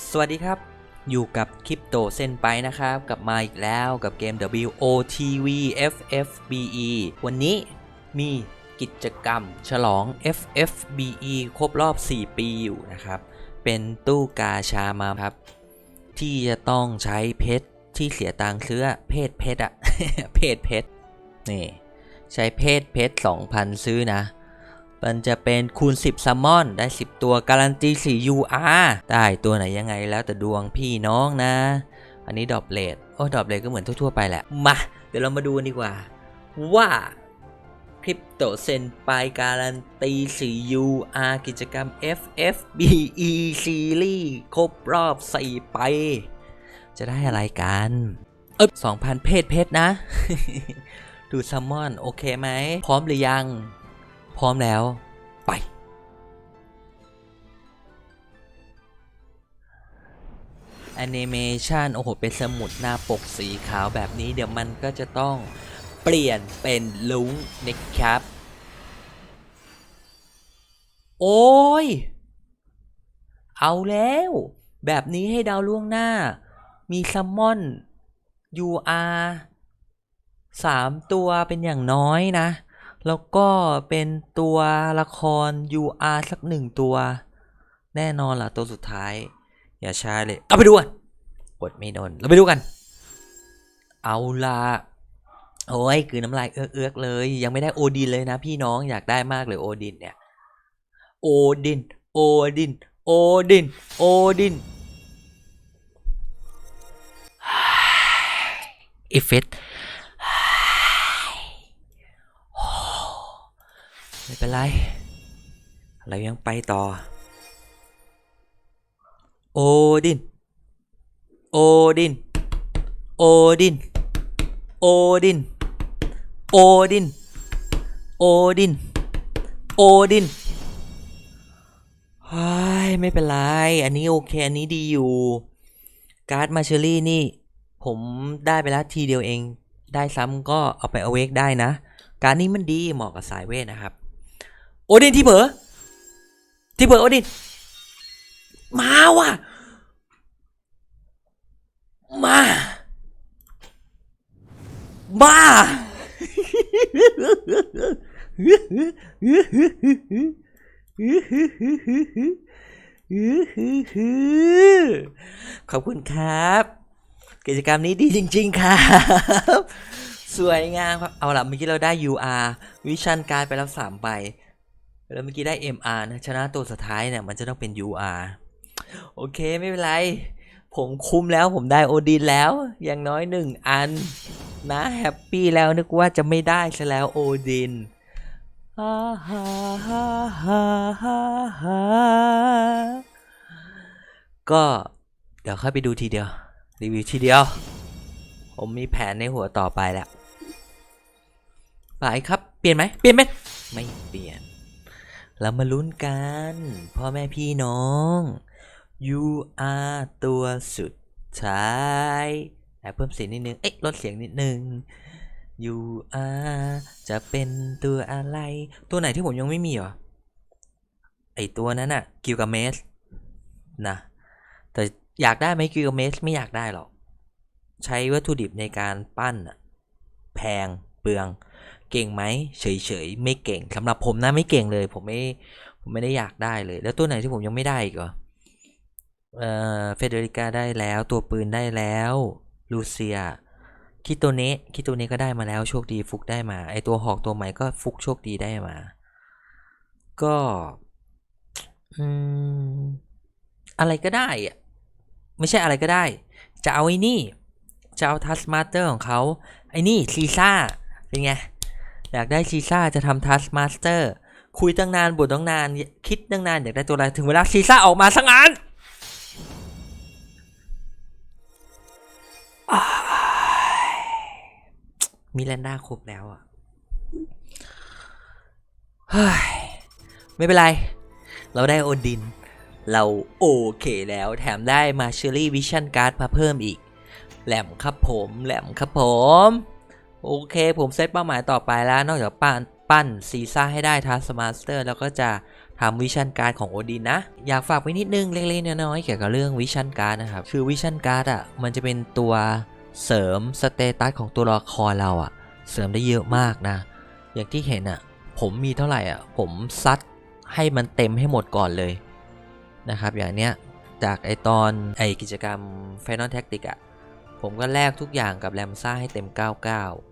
สวัสดีครับ อยู่กับคริปโตเซนไปนะครับ กลับมาอีกแล้วกับเกม WOTV FFBE วันนี้มีกิจกรรมฉลอง FFBE ครบรอบ 4 ปีอยู่นะครับ เป็นตู้กาชามาครับ ที่จะต้องใช้เพชรที่เสียตังค์ซื้อเพศเพชรอะเพศเพชรนี่ ใช้เพศเพชร2,000 ซื้อนะ มันจะเป็นคูณ 10ซัมมอนได้ 10 ตัวการันตี4 UR ได้ตัวไหนยังไงแล้วแต่ดวงพี่น้องนะ อันนี้ดอปเลทโอ้ดอปเลทก็เหมือนทั่วๆไปแหละ มา เดี๋ยวเรามาดูดีกว่า ว่าคริปโตเซนไปการันตี4 UR กิจกรรม FFBE Series ครบรอบ 4 ไป จะได้อะไรกันเอ๊บ2,000 เพศเพชรนะ ดูซัมมอน โอเคไหม พร้อมหรือยัง พร้อมแล้ว ไป แอนิเมชันโอ้โห เป็นสมุดหน้าปกสีขาวแบบนี้ เดี๋ยวมันก็จะต้องเปลี่ยนเป็นลุงนะครับ โอ้ย เอาแล้ว แบบนี้ให้ดาวล่วงหน้า มีซัมมอน UR สามตัวเป็นอย่างน้อยนะ แล้วก็เป็นตัวละคร UR สักหนึ่งตัว แน่นอนล่ะตัวสุดท้าย อย่าช้าเลย เอาไปดูกันกดไม่โดนเราไปดูกัน เอาละโอ้ยคือน้ำลายเอื้อกๆเลย ยังไม่ได้โอดินเลยนะพี่น้องอยากได้มากเลยโอดินเนี่ยโอดิน โอดิน โอดิน โอดินเอีฟิต ไม่เป็นไร เรายังไปต่อ โอดิน โอดิน โอดิน โอดิน โอดิน โอดิน โอดินฮ้ยไม่เป็นไร อันนี้โอเค อันนี้ดีอยู่ การ์ดมาเชอรี่นี่ ผมได้ไปแล้วทีเดียวเอง ได้ซ้ำก็เอาไปเอาเวกได้นะ การดนี้มันดีเหมาะกับสายเวทนะครับ โอดินที่เผลอที่เผลอโอดิน มาว่ะ มามาขอบคุณครับ กิจกรรมนี้ดีจริง ๆ ครับ สวยงามครับ เอาล่ะเมื่อกี้เราได้ UR วิชั่นการไปแล้ว3ใบ แล้วเมื่อกี้ได้ MR นะ ชนะตัวสุดท้ายเนี่ย มันจะต้องเป็น UR โอเคไม่เป็นไร ผมคุ้มแล้วผมได้โอดินแล้ว อย่างน้อยหนึ่งอัน นะแฮปปี้แล้วนึกว่าจะไม่ได้ซะแล้วโอดินฮ่าฮ่าฮ่าฮ่าฮ่าก็เดี๋ยวค่อยไปดูทีเดียว รีวิวทีเดียว ผมมีแผนในหัวต่อไปแล้วไปครับ เปลี่ยนไหมเปลี่ยนไหมไม่ เรามาลุ้นกัน พ่อแม่พี่น้อง you are ตัวสุดท้ายแอบเพิ่มเสียงนิดนึง เอ๊ะลดเสียงนิดนึง you are จะเป็นตัวอะไร ตัวไหนที่ผมยังไม่มีเหรอ ไอตัวนั้นอะกิลกาเมสนะ แต่อยากได้ไหมกิลกาเมสไม่อยากได้หรอก ใช้วัตถุดิบในการปั้นอะแพงเปลือง เก่งไหมเฉยๆไม่เก่งสำหรับผมนะไม่เก่งเลย ผมไม่ผมไม่ได้อยากได้เลย แล้วตัวไหนที่ผมยังไม่ได้อีกเหรอเอ่อเฟเดริกาได้แล้วตัวปืนได้แล้วลูเซียคิโตเนะคิโตเนะก็ได้มาแล้วโชคดีฟุกได้มาไอตัวหอกตัวใหม่ก็ฟุกโชคดีได้มา ก็อืมอะไรก็ได้อะไม่ใช่อะไรก็ได้ จะเอาไอ้นี่จะเอาทัสมาสเตอร์ของเขาไอ้นี่ซีซ่าเป็นไง อยากได้ซีซ่าจะทำทัสมาสเตอร์คุยตั้งนานบ่นตั้งนาน คิดตั้งนานอยากได้ตัวอะไรถึงเวลาซีซ่าออกมาสังงานมีแลนด้าครบแล้วอะเฮ้ยไม่เป็นไร เราได้โอดิน เราโอเคแล้ว แถมได้มาเชอรี่วิชั่นการ์ดมาเพิ่มอีก แหลมครับผม แหลมครับผม โอเคผมเซตเป้าหมายต่อไปแล้วนอกจากปั้นปั้นซีซ่าให้ได้ทัสมาสเตอร์แล้วก็จะทำวิชั่นการ์ดของโอดินนะ อยากฝากไว้นิดนึงเล็กๆน้อยๆเกี่ยวกับเรื่องวิชั่นการ์ดนะครับ คือวิชั่นการ์ดอะมันจะเป็นตัวเสริมสเตตัสของตัวละครเราอะ เสริมได้เยอะมากนะ อย่างที่เห็นอะ ผมมีเท่าไหร่อะ ผมซัดให้มันเต็มให้หมดก่อนเลยนะครับ อย่างเนี้ยจากไอตอนไอกิจกรรม Final Tactic อะผมก็แลกทุกอย่างกับแรมซ่าให้เต็ม 99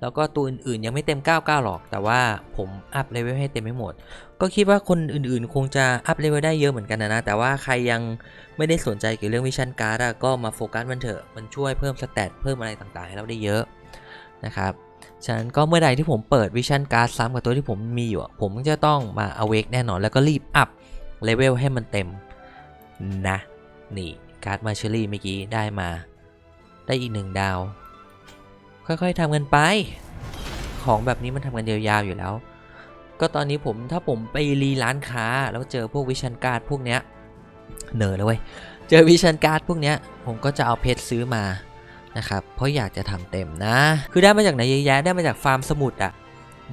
แล้วก็ตัวอื่นๆ ยังไม่เต็ม 99 หรอก แต่ว่าผมอัพเลเวลให้เต็มให้หมด ก็คิดว่าคนอื่นๆ คงจะอัพเลเวลได้เยอะเหมือนกันนะ แต่ว่าใครยังไม่ได้สนใจเกี่ยวกับเรื่องวิชั่นการ์ดก็มาโฟกัสมันเถอะ มันช่วยเพิ่มสเตตเพิ่มอะไรต่างๆ ให้เราได้เยอะนะครับ ฉะนั้นก็เมื่อใดที่ผมเปิดวิชั่นการ์ดซ้ำกับตัวที่ผมมีอยู่ ผมจะต้องมาอเวกแน่นอนแล้วก็รีบอัพเลเวลให้มันเต็มนะ นี่การ์ดมาเชอรี่เมื่อกี้ได้มา ได้อีกหนึ่งดาว ค่อยๆทำกันไป ของแบบนี้มันทำกันยาวๆอยู่แล้ว ก็ตอนนี้ผมถ้าผมไปรีร้านค้าแล้วเจอพวกวิชันการ์ดพวกเนี้ยเหนอเลยเว้ยเจอวิชันการ์ดพวกเนี้ยผมก็จะเอาเพชรซื้อมานะครับเพราะอยากจะทำเต็มนะ คือได้มาจากไหนเยอะแยะได้มาจากฟาร์มสมุดอะ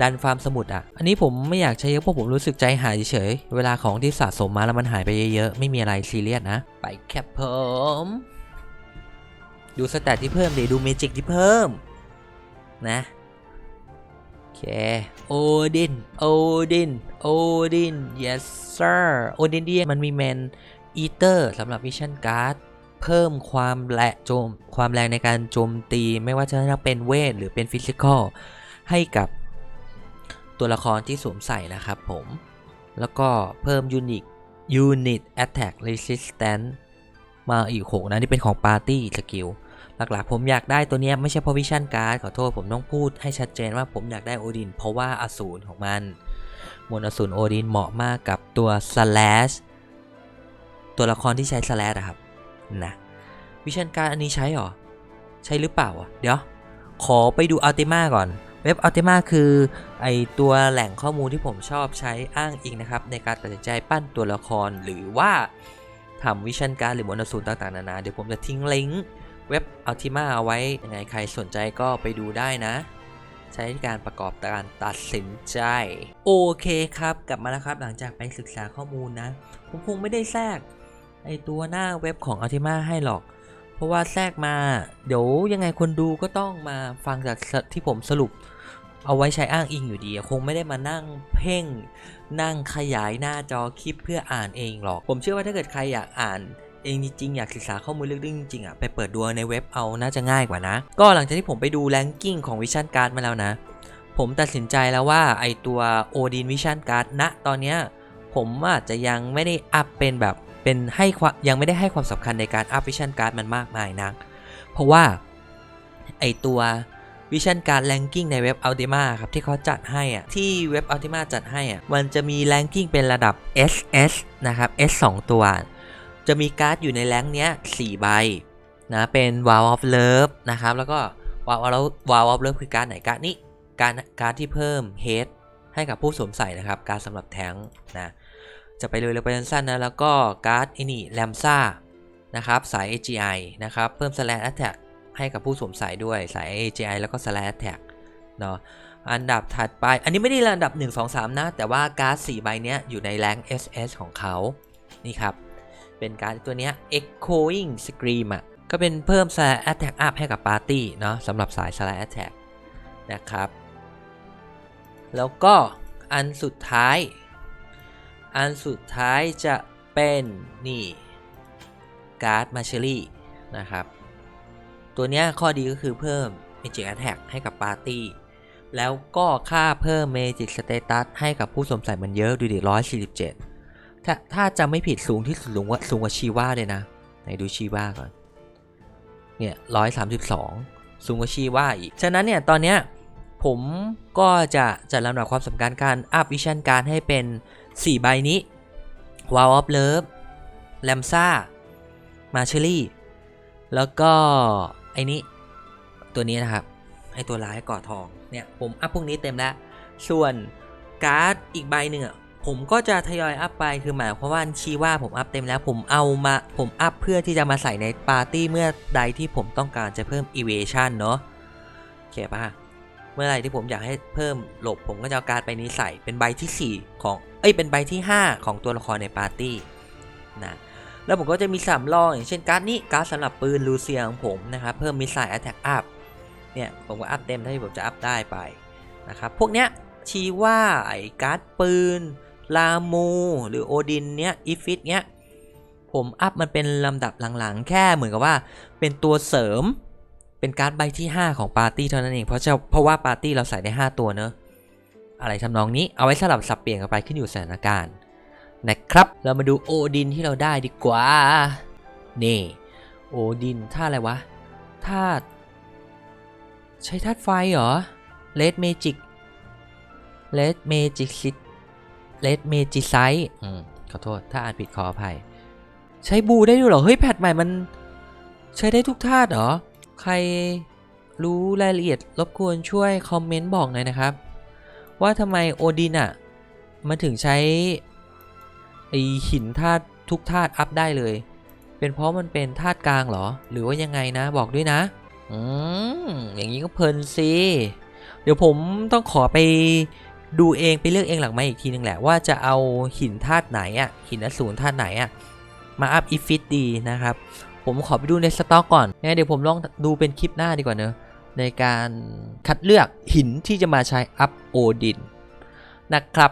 ดันฟาร์มสมุดอะอันนี้ผมไม่อยากใช้เยอะเพราะผมรู้สึกใจหายเฉยๆเวลาของที่สะสมมาแล้วมันหายไปเยอะๆไม่มีอะไรซีเรียสนะ ไปแคปผมดูสแตทที่เพิ่มดิดูเมจิกที่เพิ่ม นะโอเคโอดินโอดินโอดิน yes sir โอดินดีมันมีแมนอีเตอร์สำหรับวิชั่นการ์ดเพิ่มความแรงโจมความแรงในการโจมตีไม่ว่าจะเป็นเวทหรือเป็นฟิสิกอลให้กับตัวละครที่สวมใส่นะครับผม แล้วก็เพิ่มยูนิต Unit Attack Resistance มาอีก 6 นะ นี่เป็นของ Party Skill หลักๆ ผมอยากได้ตัวเนี้ยไม่ใช่เพราะวิชั่นการ์ดขอโทษผมต้องพูดให้ชัดเจนว่าผมอยากได้โอดิน เพราะว่าอสูรของมัน มวลอสูรโอดินเหมาะมากกับตัว slash ตัวละครที่ใช้ slash อะครับนะวิชั่นการ์ดอันนี้ใช้หรอ ใช้หรือเปล่าอะเดี๋ยว ขอไปดูอัลติมาก่อนเว็บอัลติมาคือไอตัวแหล่งข้อมูลที่ผมชอบใช้อ้างอิงนะครับ ในการตัดสินใจปั้นตัวละครหรือว่าทำวิชั่นการ์ดหรือมวลอสูรต่างๆนานาเดี๋ยวผมจะทิ้งลิงก์ เว็บ Ultima เอาไว้ยังไงใครสนใจก็ไปดูได้นะ ใช้ในการประกอบการตัดสินใจ โอเคครับกลับมาแล้วครับหลังจากไปศึกษาข้อมูลนะ ผมคงไม่ได้แทรกไอตัวหน้าเว็บของ Ultima ให้หรอก เพราะว่าแทรกมา เดี๋ยวยังไงคนดูก็ต้องมาฟังจากที่ผมสรุป เอาไว้ใช้อ้างอิงอยู่ดี คงไม่ได้มานั่งเพ่งนั่งขยายหน้าจอคลิปเพื่ออ่านเองหรอก ผมเชื่อว่าถ้าเกิดใครอยากอ่าน เองจริงๆอยากศึกษาข้อมูลลึกๆจริงๆอะไปเปิดดูในเว็บเอาน่าจะง่ายกว่านะ ก็หลังจากที่ผมไปดูแรงกิ้งของวิชั่นการ์ดมาแล้วนะ ผมตัดสินใจแล้วว่าไอตัวโอดินวิชั่นการ์ดณตอนเนี้ยผมอาจจะยังไม่ได้อัพเป็นแบบเป็นให้ความยังไม่ได้ให้ความสำคัญในการอัพวิชั่นการ์ดมันมากมายนัก เพราะว่าไอตัววิชั่นการ์ดแรงกิ้งในเว็บ Ultima ครับ ที่เขาจัดให้อะที่เว็บ Ultima จัดให้อะมันจะมีแรงกิ้งเป็นระดับ SS นะครับ S 2 ตัว จะมีการ์ดอยู่ในแรงเนี้ย4ใบนะเป็น Wall of Love นะครับแล้วก็ Wall of Wall of Love คือการ์ดไหนการ์ดนี้การดการ์ดที่เพิ่ม Head ให้กับผู้สวมใส่นะครับ การดสำหรับแทงนะจะไปเลยเลยไปสั้นๆนะแล้วก็การ์ดไอ้นี่แลมซ่านะครับสาย AGI นะครับเพิ่ม Slash Attack ให้กับผู้สวมใส่ด้วยสาย AGI แล้วก็ Slash Attack เนาะอันดับถัดไป อันนี้ไม่ได้ระดับ 1 2 3 นะ แต่ว่าการ์ด4ใบเนี้ยอยู่ในแรง SS ของเขา นี่ครับ เป็นการดตัวเนี้ย Echoing Scream อะก็เป็นเพิ่ม Slash Attack Up ให้กับปาร์ตี้เนาะสำหรับสาย Slash Attack นะครับ แล้วก็อันสุดท้าย อันสุดท้ายจะเป็นนี่การ์ดมาเชอรี่นะครับ ตัวนี้ข้อดีก็คือเพิ่ม Magic Attack ให้กับปาร์ตี้ แล้วก็ค่าเพิ่ม Magic Status ให้กับผู้สวมใส่มันเยอะดูดิ147 ถ้าถ้าจะไม่ผิดสูงที่สูงกว่าสูงกว่าชีว่าเลยนะไหนดูชีว่าก่อนเนี่ยร้อยสามสิบสองสูงกว่าชีว่าอีก ฉะนั้นเนี่ยตอนเนี้ยผมก็จะจัดลำดับความสำคัญการอัพวิชั่นการให้เป็น 4 ใบนี้ Wall of Love แลมซ่ามาเชอรี่ แล้วก็ไอ้นี้ตัวนี้นะครับ ไอตัวร้ายก่อทองเนี่ยผมอัพพวกนี้เต็มแล้ว ส่วนการ์ดอีกใบหนึ่งอะ ผมก็จะทยอยอัพไปคือหมายความว่าชีว่าผมอัพเต็มแล้วผมเอามาผมอัพเพื่อที่จะมาใส่ในปาร์ตี้เมื่อใดที่ผมต้องการจะเพิ่ม evasion เนาะโอเคป่ะเมื่อไหรที่ผมอยากให้เพิ่มหลบผมก็จะเอาการ์ดใบนี้ใส่เป็นใบที่ 4 ของเอ้ยเป็นใบที่ 5 ของตัวละครในปาร์ตี้นะแล้วผมก็จะมีสามรองอย่างเช่นการ์ดนี้การ์ดสำหรับปืนลูเซียของผมนะครับเพิ่มมิสไซล์แอตแทกอัพเนี่ยผมก็อัพเต็มเท่าที่ผมจะอัพได้ไปนะครับพวกเนี้ยชี้ว่าไอ้การ์ดปืน ลามูหรือโอดินเนี้ยอีฟิตเนี้ยผมอัพมันเป็นลำดับหลังๆ แค่เหมือนกับว่าเป็นตัวเสริมเป็นการ์ดใบที่ 5 ของปาร์ตี้เท่านั้นเองเพราะจะเพราะว่าปาร์ตี้เราใส่ได้ 5 ตัวเนอะอะไรทำนองนี้เอาไว้สลับสับเปลี่ยนกันไปขึ้นอยู่สถานการณ์นะครับ เรามาดูโอดินที่เราได้ดีกว่า นี่โอดินท่าอะไรวะธาตุใช้ธาตุไฟเหรอเลดเมจิกเลดเมจิกซิต เลดเมจิไซอืมขอโทษ ถ้าอ่านผิดขออภัย ใช้บูได้ด้วยเหรอ เฮ้ย แพทใหม่มัน ใช้ได้ทุกธาตุเหรอ ใครรู้รายละเอียดรบกวนช่วยคอมเมนต์บอกหน่อยนะครับ ว่าทำไมโอดินอะมันถึงใช้ไอหินธาตุทุกธาตุอัพได้เลย เป็นเพราะมันเป็นธาตุกลางเหรอ หรือว่ายังไงนะบอกด้วยนะ อืมอย่างนี้ก็เพลินสิ เดี๋ยวผมต้องขอไป ดูเองไปเลือกเองหลังไมาอีกทีนึงแหละว่าจะเอาหินธาตุไหนอะหินอสูรธาตุไหนอะมาอัพอีฟิตดีนะครับผมขอไปดูในสต็อกก่อนงั้นเดี๋ยวผมลองดูเป็นคลิปหน้าดีกว่าเนอะในการคัดเลือกหินที่จะมาใช้อัพโอดินนะครับ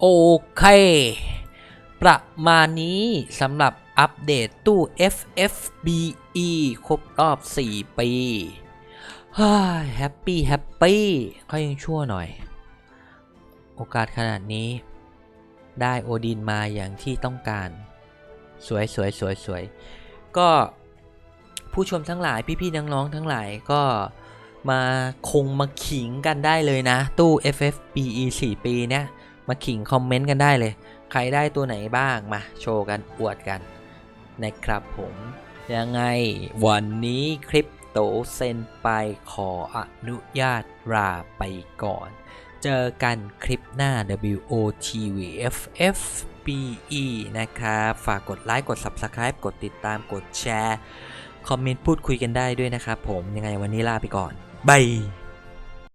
โอเค ประมาณนี้สำหรับอัปเดตตู้ FFBE ครบรอบ 4 ปีฮ่าแฮปปี้แฮปปี้ก็ยังชั่วหน่อย โอกาสขนาดนี้ ได้โอดินมาอย่างที่ต้องการ สวยสวยสวยสวยก็ผู้ชมทั้งหลายพี่ๆน้องๆทั้งหลายก็มาคงมาขิงกันได้เลยนะ ตู้ FFBE 4 ปีเนี่ยมาขิงคอมเมนต์กันได้เลย ใครได้ตัวไหนบ้างมาโชว์กันอวดกันนะครับผมยังไงวันนี้คริปโตเซนไปขออนุญาตลาไปก่อน เจอกันคลิปหน้า WOTVFFBE นะครับฝากกดไลค์กด Subscribe กดติดตามกดแชร์ คอมเมนต์พูดคุยกันได้ด้วยนะครับผมยังไงวันนี้ลาไปก่อนบาย